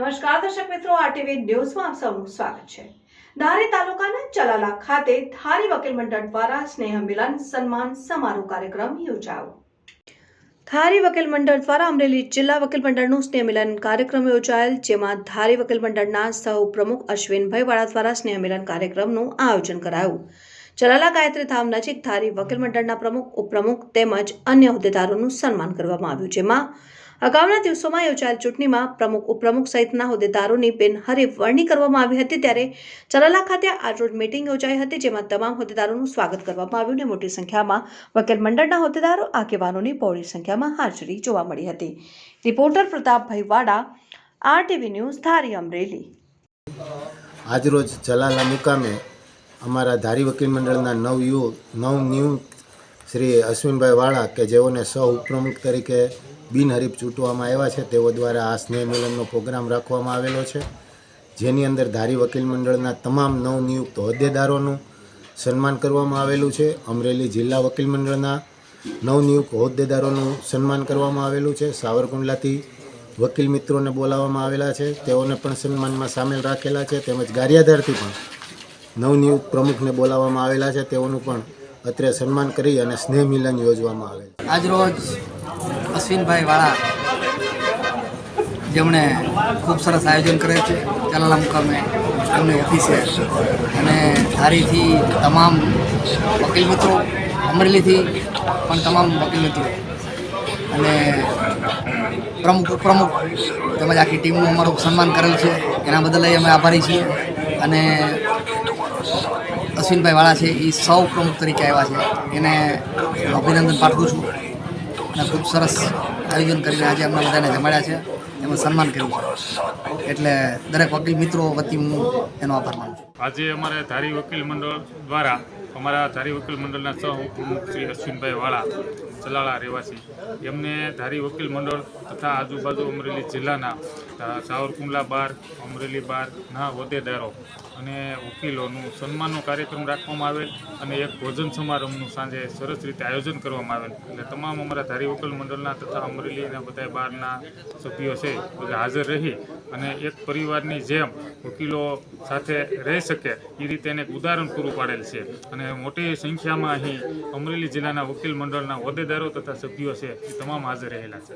નમસ્કાર, દર્શક મિત્રો આરટીવી ન્યૂઝમાં આપ સૌનું સ્વાગત છે. ધારી તાલુકાના ચલાલા ખાતે ધારી વકીલ મંડળ દ્વારા સ્નેહ મિલન સન્માન સમારોહ કાર્યક્રમ યોજાયો. ધારી વકીલ મંડળ દ્વારા અમરેલી જિલ્લા વકીલ મંડળનું સ્નેહ મિલન કાર્યક્રમ યોજાયેલ, જેમાં ધારી વકીલ મંડળના સૌ પ્રમુખ અશ્વિનભાઈ વાળા દ્વારા સ્નેહ મિલન કાર્યક્રમનું આયોજન કરાયું. ચલાલા ગાયત્રી ધામ નજીક ધારી વકીલ મંડળના પ્રમુખ, ઉપપ્રમુખ તેમજ અન્ય હોદ્દેદારોનું સન્માન કરવામાં આવ્યું, જેમાં અગાઉના દિવસોમાં યોજાયેલ ચૂંટણીમાં પ્રમુખ, ઉપપ્રમુખ સહિતના હોદ્દેદારોની બિનહરીફ વરણી કરવામાં આવી હતી ત્યારે ચલાલા ખાતે આજરોજ મીટિંગ યોજાઈ હતી જેમાં તમામ હોદ્દેદારોનું સ્વાગત કરવામાં આવ્યું અને મોટી સંખ્યામાં વકીલ મંડળના હોદ્દેદારો, આગેવાનોની બહોળી સંખ્યામાં હાજરી જોવા મળી હતી. રિપોર્ટર પ્રતાપભાઈ વાડા આરટીવી ન્યૂઝ, ધારી અમરેલી. આજરોજ જલાલા મુકામે અમારા ધારી વકીલ મંડળના નવ યુ નવ નિયુક્ત શ્રી અશ્વિનભાઈ વાળા કે જેઓને સહ ઉપપ્રમુખ તરીકે બિનહરીફ ચૂંટવામાં આવ્યા છે, તેઓ દ્વારા આ સ્નેહ મિલનનો પ્રોગ્રામ રાખવામાં આવેલો છે. જેની અંદર ધારી વકીલ મંડળના તમામ નવનિયુક્ત હોદ્દેદારોનું સન્માન કરવામાં આવેલું છે. અમરેલી જિલ્લા વકીલ મંડળના નવનિયુક્ત હોદ્દેદારોનું સન્માન કરવામાં આવેલું છે. સાવરકુંડલાથી વકીલ મિત્રોને બોલાવવામાં આવેલા છે. તેઓને પણ સન્માનમાં સામેલ રાખેલા છે. તેમજ ગારિયાધારથી પણ નવનિયુક્ત પ્રમુખને બોલાવવામાં આવેલા છે. તેઓનું પણ અત્રે સન્માન કરી અને સ્નેહ મિલન યોજવામાં આવે છે. આજરોજ અશ્વિનભાઈ વાળા જેમણે ખૂબ સરસ આયોજન કરે છે ચલાલા મુકામે એમની ઓફિસે. અને ધારીથી તમામ વકીલ મિત્રો, અમરેલીથી પણ તમામ વકીલ મિત્રો. અને પ્રમુખ ઉપપ્રમુખ તેમજ આખી ટીમનું અમારું સન્માન કરેલ છે. એના બદલ અમે આભારી છીએ. અને અશ્વિનભાઈ વાળા છે એ સૌ પ્રમુખ તરીકે આવ્યા છે. એને અભિનંદન પાઠવું છું. અને ખૂબ સરસ આયોજન કરીને આજે અમને બધાને જમાડ્યા છે. એનું સન્માન કર્યું છે. એટલે દરેક વકીલ મિત્રો વતી હું એનો આભાર માનું છું. આજે અમારે ધારી વકીલ મંડળ દ્વારા, અમારા ધારી વકીલ મંડળના સહ ઉપપ્રમુખ શ્રી અશ્વિનભાઈ વાળા ચલાળા રહેવાસી, એમને ધારી વકીલ મંડળ તથા આજુબાજુ અમરેલી જિલ્લાના સાવરકુંડલા બાર, અમરેલી બારના હોદ્દેદારો અને વકીલોનું સન્માનનો કાર્યક્રમ રાખવામાં આવેલ અને એક ભોજન સમારંભનું સાંજે સરસ રીતે આયોજન કરવામાં આવેલ. એટલે તમામ અમારા ધારી વકીલ મંડળના તથા અમરેલીના બધા બહારના સભ્યો છે, બધા હાજર રહી અને એક પરિવારની જેમ વકીલો સાથે રહી શકે એ રીતે એને ઉદાહરણ પૂરું પાડેલ છે. અને મોટી સંખ્યામાં અહીં અમરેલી જિલ્લાના વકીલ મંડળના હોદ્દેદારો તથા સભ્યો છે, એ તમામ હાજર રહેલા છે.